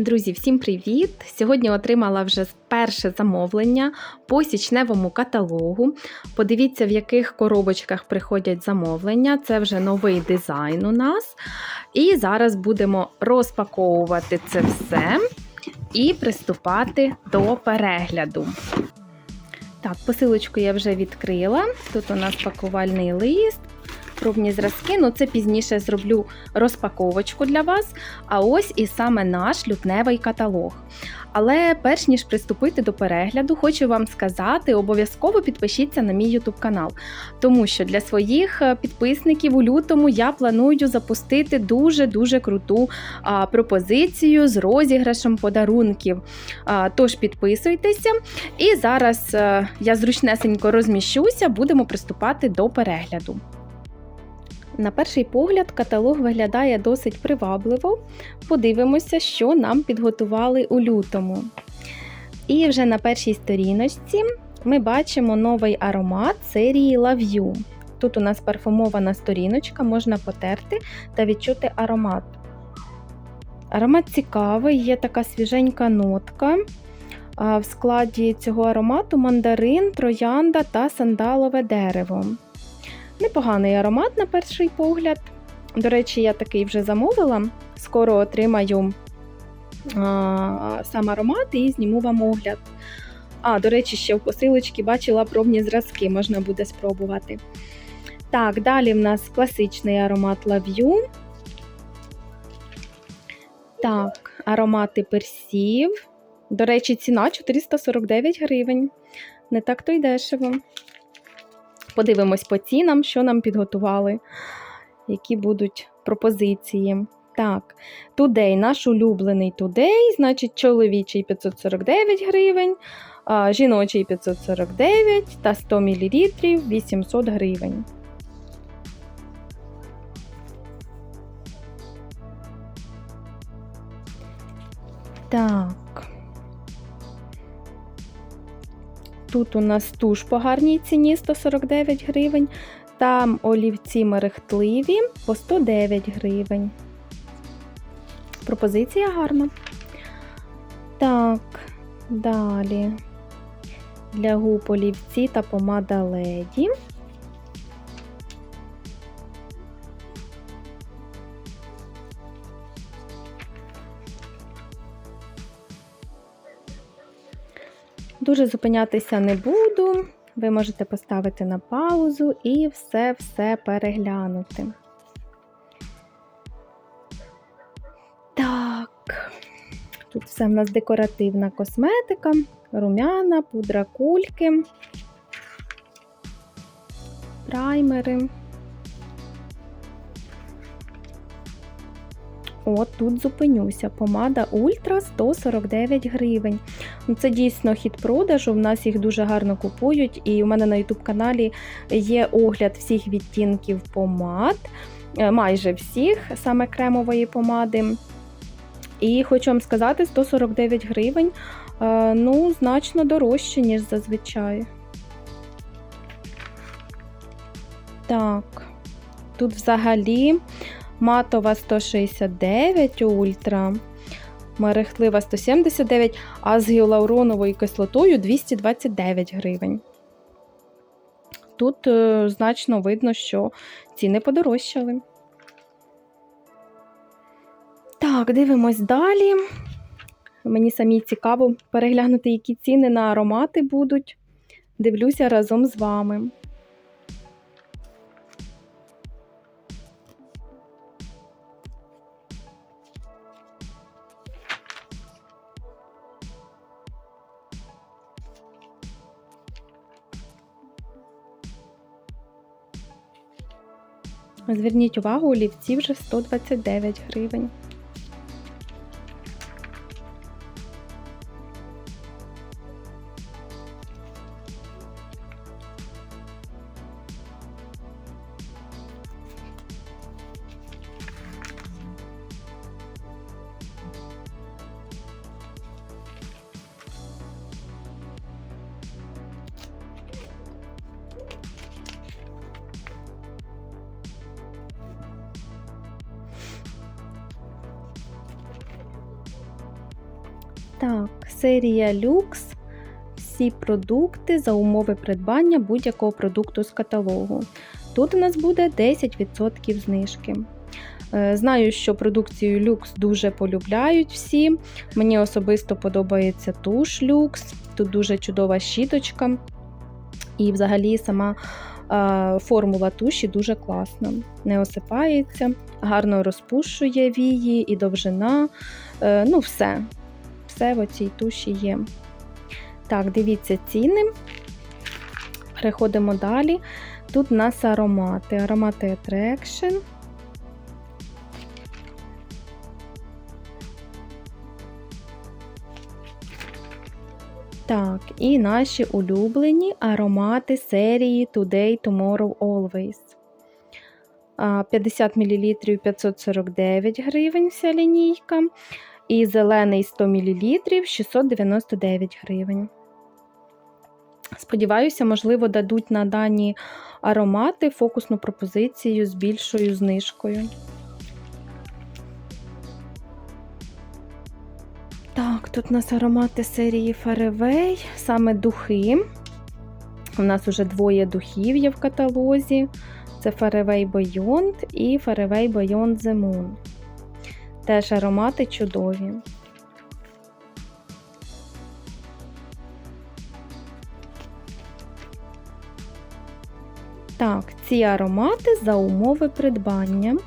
Друзі, всім привіт! Сьогодні отримала вже перше замовлення по січневому каталогу. Подивіться, в яких коробочках приходять замовлення. Це вже новий дизайн у нас. І зараз будемо розпаковувати це все і приступати до перегляду. Так, посилочку я вже відкрила. Тут у нас пакувальний лист, пробні зразки. Ну, це пізніше зроблю розпаковочку для вас. А ось і саме наш лютневий каталог. Але перш ніж приступити до перегляду, хочу вам сказати, обов'язково підпишіться на мій YouTube канал, тому що для своїх е, підписників у лютому я планую запустити дуже-дуже круту пропозицію з розіграшем подарунків. Тож підписуйтеся. І зараз а, я зручнесенько розміщуся, будемо приступати до перегляду. На перший погляд, каталог виглядає досить привабливо. Подивимося, що нам підготували у лютому. І вже на першій сторіночці ми бачимо новий аромат серії Love You. Тут у нас парфумована сторіночка, можна потерти та відчути аромат. Аромат цікавий, є така свіженька нотка. В складі цього аромату мандарин, троянда та сандалове дерево. Непоганий аромат на перший погляд. До речі, я такий вже замовила. Скоро отримаю а, сам аромат і зніму вам огляд. А, до речі, ще в посилочці бачила пробні зразки, можна буде спробувати. Так, далі в нас класичний аромат лав'ю. Так, аромати персів. До речі, ціна 449 гривень. Не так то й дешево. Подивимось по цінам, що нам підготували, які будуть пропозиції. Так, тудей, наш улюблений тудей, значить, чоловічий 549 гривень, жіночий 549 та 100 мл 800 гривень. Так. Тут у нас туш по гарній ціні 149 гривень. Там олівці мерехтливі по 109 гривень. Пропозиція гарна. Так, далі для губ олівці та помада леді. Дуже зупинятися не буду. Ви можете поставити на паузу і все-все переглянути. Так, тут все в нас декоративна косметика, румяна, пудра кульки, праймери. От тут зупинюся. Помада Ультра 149 гривень. Ну, це дійсно хід продажу. В нас їх дуже гарно купують, і у мене на YouTube каналі є огляд всіх відтінків помад, е, майже всіх, саме кремової помади. І хочу вам сказати, 149 гривень е, ну, значно дорожче, ніж зазвичай. Так, тут взагалі матова 169 ультра, мерехтлива 179, а з гіалуроновою кислотою 229 гривень. Тут е, значно видно, що ціни подорожчали. Так, дивимось далі. Мені самі цікаво переглянути, які ціни на аромати будуть. Дивлюся разом з вами. Зверніть увагу, олівці вже 129 гривень. Так, серія люкс. Всі продукти за умови придбання будь-якого продукту з каталогу. Тут у нас буде 10% знижки. Е, Знаю, що продукцію люкс дуже полюбляють всі. Мені особисто подобається туш люкс. Тут дуже чудова щіточка. І взагалі сама формула туші дуже класна. Не осипається, гарно розпушує вії і довжина. Е, ну, все. Все в цій туші є. Так, дивіться ціни. Переходимо далі. Тут у нас аромати. Аромати Attraction. Так, і наші улюблені аромати серії Today, Tomorrow, Always. 50 мл 549 гривень вся лінійка. І зелений 100 мл 699 гривень. Сподіваюся, можливо, дадуть на дані аромати фокусну пропозицію з більшою знижкою. Так, тут у нас аромати серії Fairway, саме духи. У нас вже двоє духів є в каталозі. Це Fairway Beyond і Fairway Beyond The Moon. Теж аромати чудові. Так, ці аромати за умови придбання.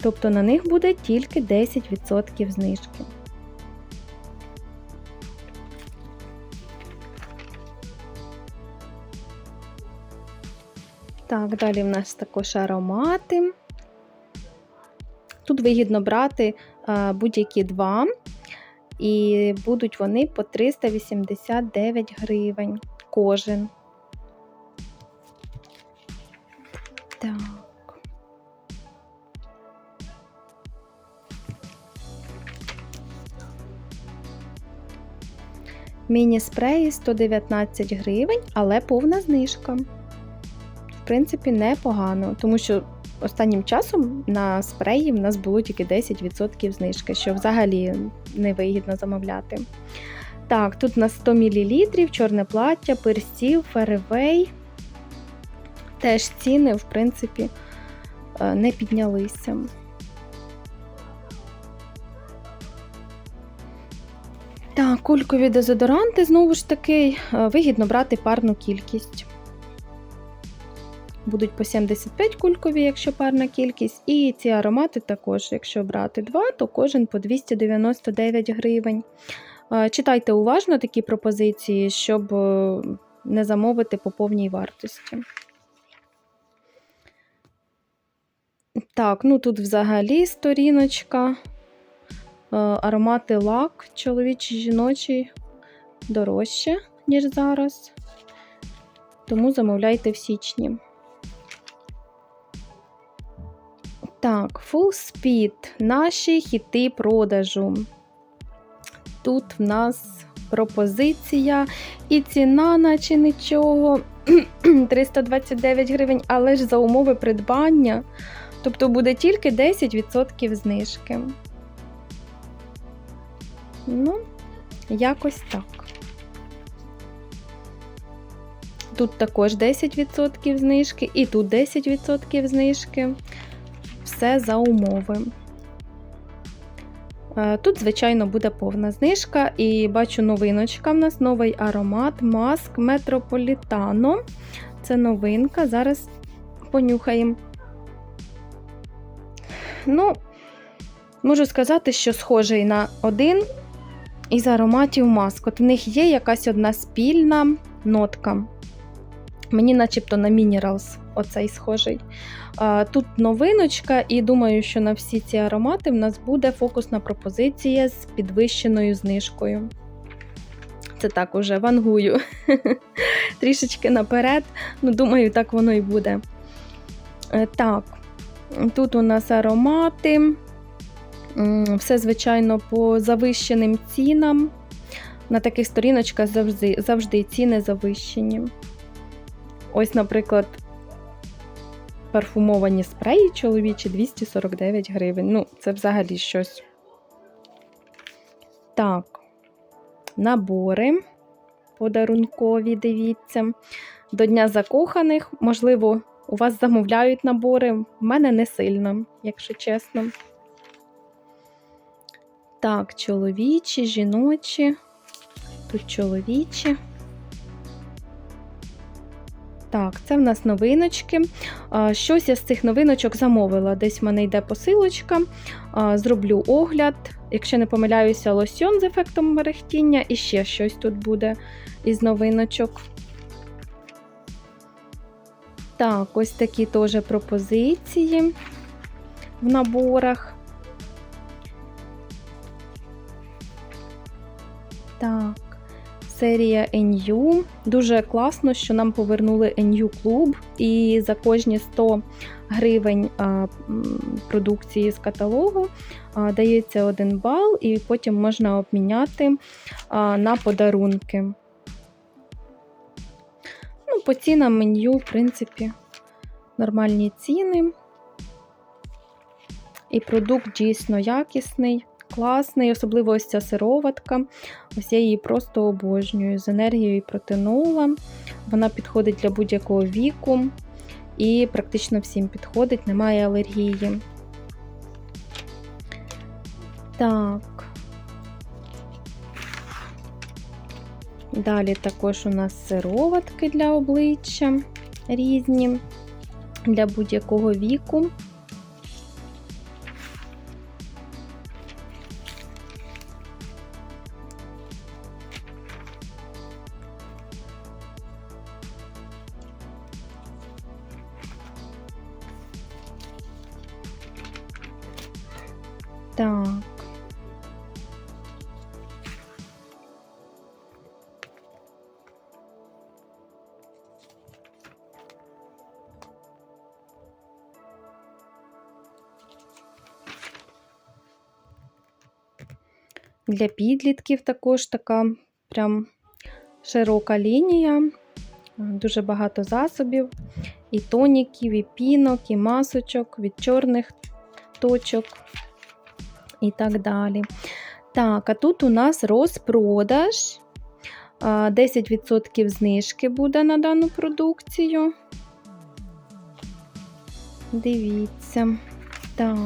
Тобто на них буде тільки 10% знижки. Так, далі в нас також аромати. Тут вигідно брати а, будь-які два, і будуть вони по 389 гривень кожен. Так. Міні-спреї 119 гривень, але повна знижка. В принципі, непогано, тому що останнім часом на спреї в нас було тільки 10% знижки, що взагалі невигідно замовляти. Так, тут на 100 мл чорне плаття, персів, феревей. Теж ціни, в принципі, е, не піднялися. Так, кулькові дезодоранти, знову ж таки, е, вигідно брати парну кількість. Будуть по 75 кулькові, якщо парна кількість. І ці аромати також, якщо брати два, то кожен по 299 гривень. Читайте уважно такі пропозиції, щоб е, не замовити по повній вартості. Так, ну тут взагалі сторіночка. Е, Аромати лак чоловічий, жіночий дорожче, ніж зараз. Тому замовляйте в січні. Так, Full Speed. Наші хіти продажу. Тут в нас пропозиція і ціна, наче нічого. 329 гривень, але ж за умови придбання. Тобто буде тільки 10% знижки. Ну, якось так. Тут також 10% знижки, і тут 10% знижки. Все за умови. Е, Тут, звичайно, буде повна знижка, і бачу новиночка. В нас новий аромат маск Метрополітано. Це новинка. Зараз понюхаємо. Ну, можу сказати, що схожий на один із ароматів маск. От в них є якась одна спільна нотка. Мені начебто на Minerals оцей схожий. Тут новиночка, і думаю, що на всі ці аромати в нас буде фокусна пропозиція з підвищеною знижкою. Це так уже вангую. Трішечки наперед. Ну, думаю, так воно і буде. Е, Так, тут у нас аромати. Все, звичайно, по завищеним цінам. На таких сторіночках завжди, завжди ціни завищені. Ось, наприклад, парфумовані спреї чоловічі 249 гривень. Ну, це взагалі щось. Так. набори подарункові, дивіться. До Дня закоханих, можливо, у вас замовляють набори. В мене не сильно, якщо чесно. Так, чоловічі, жіночі. Тут чоловічі. Так, це в нас новиночки. Щось я з цих новиночок замовила. Десь в мене йде посилочка. Зроблю огляд. Якщо не помиляюся, лосьон з ефектом мерехтіння і ще щось тут буде із новиночок. Так, ось такі теж пропозиції в наборах. Так, серія NU. Дуже класно, що нам повернули NU клуб, і за кожні 100 гривень продукції з каталогу дається один бал, і потім можна обміняти на подарунки. Ну, По цінам меню, в принципі, нормальні ціни. І продукт дійсно якісний, класний, особливо ось ця сироватка. Ось я її просто обожнюю з енергією протинула. Вона підходить для будь-якого віку і практично всім підходить, немає алергії. Так. Далі також у нас сироватки для обличчя різні, для будь-якого віку. Так. Для підлітків також така прям широка лінія, дуже багато засобів, і тоніків, і пінок, і масочок від чорних точок і так далі. Так, а тут у нас розпродаж. 10% знижки буде на дану продукцію. Дивіться. Так.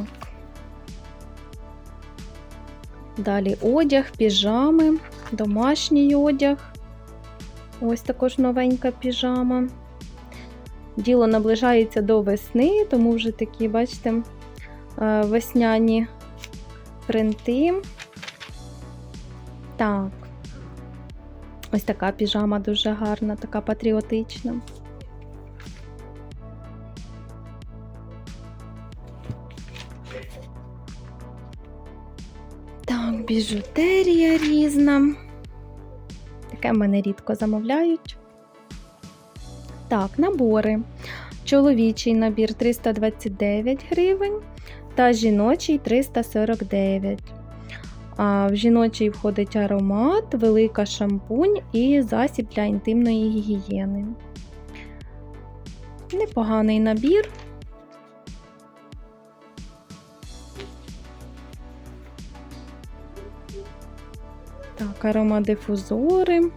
Далі одяг, піжами, домашній одяг. Ось також новенька піжама. Діло наближається до весни, тому вже такі, бачите, весняні принти. Так. Ось така піжама дуже гарна, така патріотична. Так, біжутерія різна. Таке в мене рідко замовляють. Так, набори. Чоловічий набір 329 гривень та жіночий 349. А В жіночий входить аромат, велика шампунь і засіб для інтимної гігієни. Непоганий набір. Так, аромадифузори,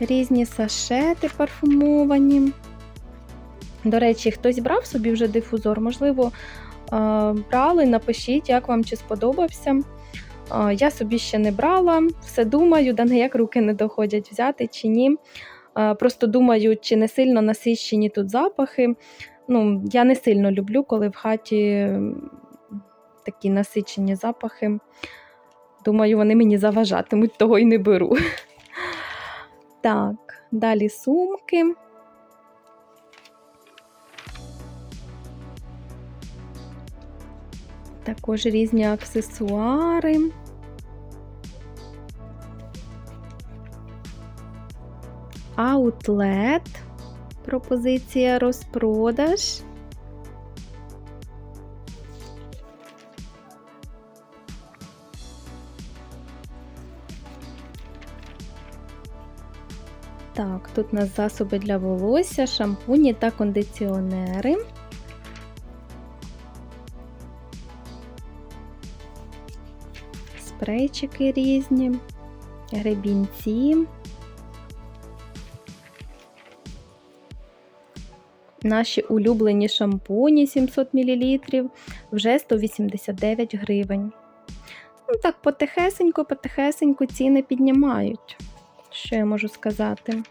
різні сашети парфумовані. До речі, хтось брав собі вже дифузор, можливо, брали, напишіть, як вам чи сподобався. Я собі ще не брала, все думаю, да ніяк руки не доходять взяти чи ні. Просто думаю, чи не сильно насищені тут запахи. Ну, Я не сильно люблю, коли в хаті такі насичені запахи. Думаю, вони мені заважатимуть, того й не беру. Так, далі сумки. Також різні аксесуари. Аутлет, пропозиція розпродаж. Так, тут у нас засоби для волосся, шампуні та кондиціонери. Спрейчики різні, гребінці. Наші улюблені шампуні 700 мл вже 189 гривень. Ну так, потихесенько, потихесенько ціни піднімають. Що я можу сказати?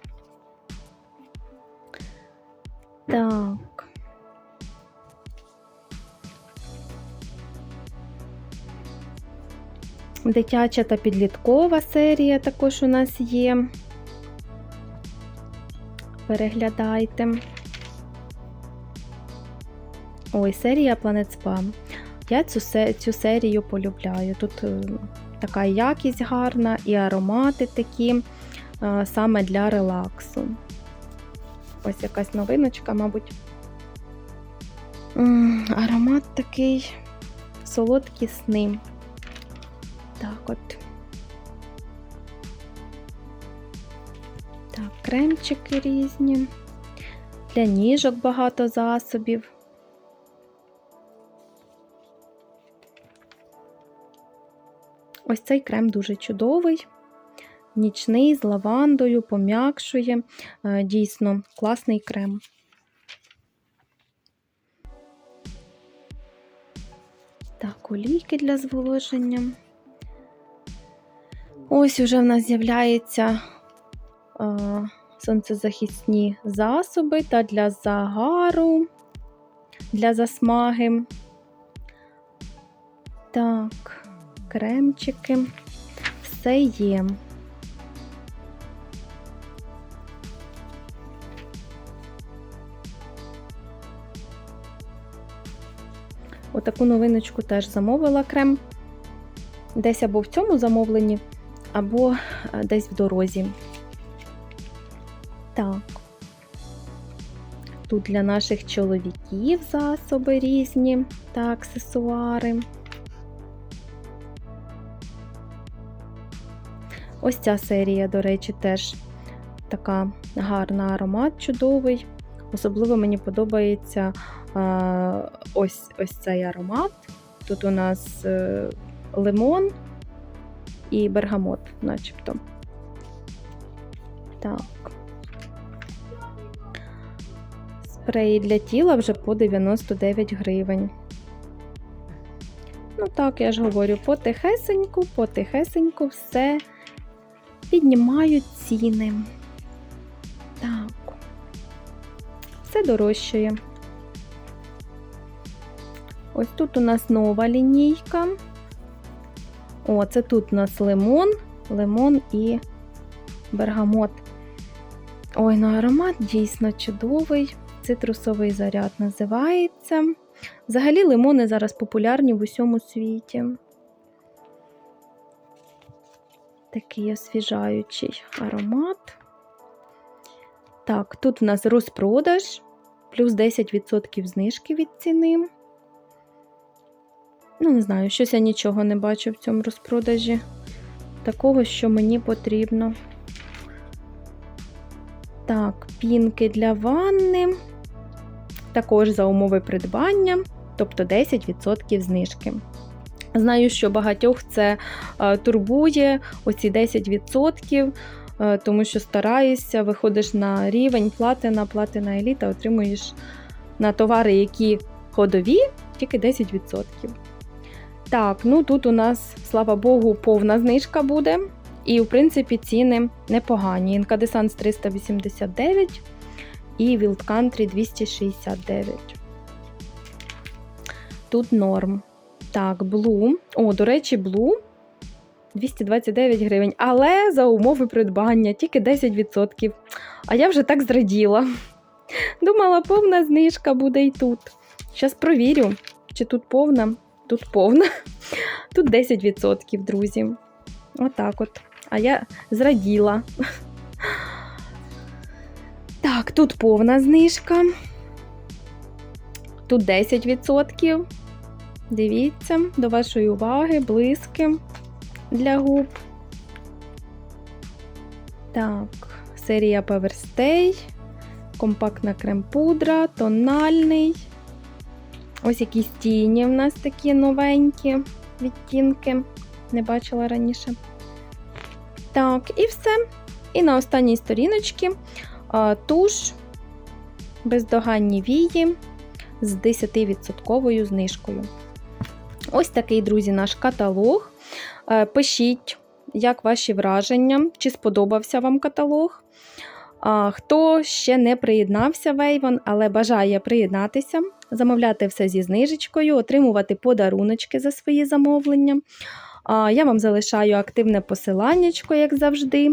Так. Дитяча та підліткова серія також у нас є. Переглядайте. Ой, серія Planet Spa. Я цю, цю серію полюбляю. Тут е, така якість гарна і аромати такі е, саме для релаксу. Ось якась новиночка, мабуть. Аромат такий солодкі сни. Так от. Так, кремчики різні. Для ніжок багато засобів. Ось цей крем дуже чудовий, нічний з лавандою, пом'якшує. Е, дійсно, класний крем. Так, олійки для зволоження. Ось уже в нас з'являються е, сонцезахисні засоби та для загару, для засмаги. Так, кремчики. Все є. Отаку новиночку теж замовила крем. Десь або в цьому замовленні, або е, десь в дорозі. Так. Тут для наших чоловіків засоби різні та аксесуари. Ось ця серія, до речі, теж така гарна аромат, чудовий. Особливо мені подобається а, ось ось цей аромат. Тут у нас е, лимон і бергамот, начебто. Так. Спреї для тіла вже по 99 гривень. Ну так, я ж говорю, потихесеньку, потихесеньку все піднімають ціни. Так, все дорожчає. Ось тут у нас нова лінійка. О, це тут у нас лимон, лимон і бергамот. Ой, ну аромат дійсно чудовий. Цитрусовий заряд називається. Взагалі, лимони зараз популярні в усьому світі. Такий освіжаючий аромат. Так, тут в нас розпродаж, плюс 10% знижки від ціни. Ну, не знаю, щось я нічого не бачу в цьому розпродажі. Такого, що мені потрібно. Так, пінки для ванни. Також за умови придбання, тобто 10% знижки. Знаю, що багатьох це е, турбує оці 10%, е, тому що стараєшся, виходиш на рівень платина, платина еліта, отримуєш на товари, які ходові, тільки 10%. Так, ну тут у нас, слава Богу, повна знижка буде. І, в принципі, ціни непогані. Інкадесанс 389 і Wild Country 269. Тут норм. Так, Blue. О, до речі, Blue 229 гривень. Але за умови придбання тільки 10%. А я вже так зраділа. Думала, повна знижка буде і тут. Зараз провірю, чи тут повна. Тут повна. Тут 10%, друзі. Отак от. А я зраділа. Так, тут повна знижка. Тут 10%. Дивіться, до вашої уваги, блиски для губ. Так, серія Powerstay, компактна крем-пудра, тональний. Ось якісь тіні в нас такі новенькі відтінки. Не бачила раніше. Так, і все. І на останній сторіночці туш бездоганні вії з 10% знижкою. Ось такий, друзі, наш каталог. Е, Пишіть, як ваші враження, чи сподобався вам каталог. Хто ще не приєднався в Avon, але бажає приєднатися, замовляти все зі знижечкою, отримувати подаруночки за свої замовлення. Я вам залишаю активне посиланнячко, як завжди.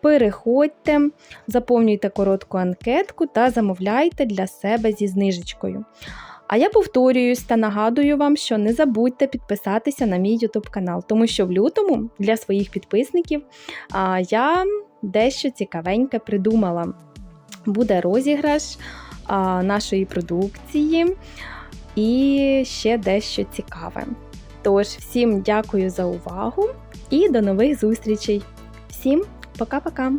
Переходьте, заповнюйте коротку анкетку та замовляйте для себе зі знижечкою. А я повторююсь та нагадую вам, що не забудьте підписатися на мій YouTube канал, тому що в лютому для своїх підписників я дещо цікавеньке придумала. Буде розіграш а, нашої продукції і ще дещо цікаве. Тож, всім дякую за увагу і до нових зустрічей! Всім пока-пока!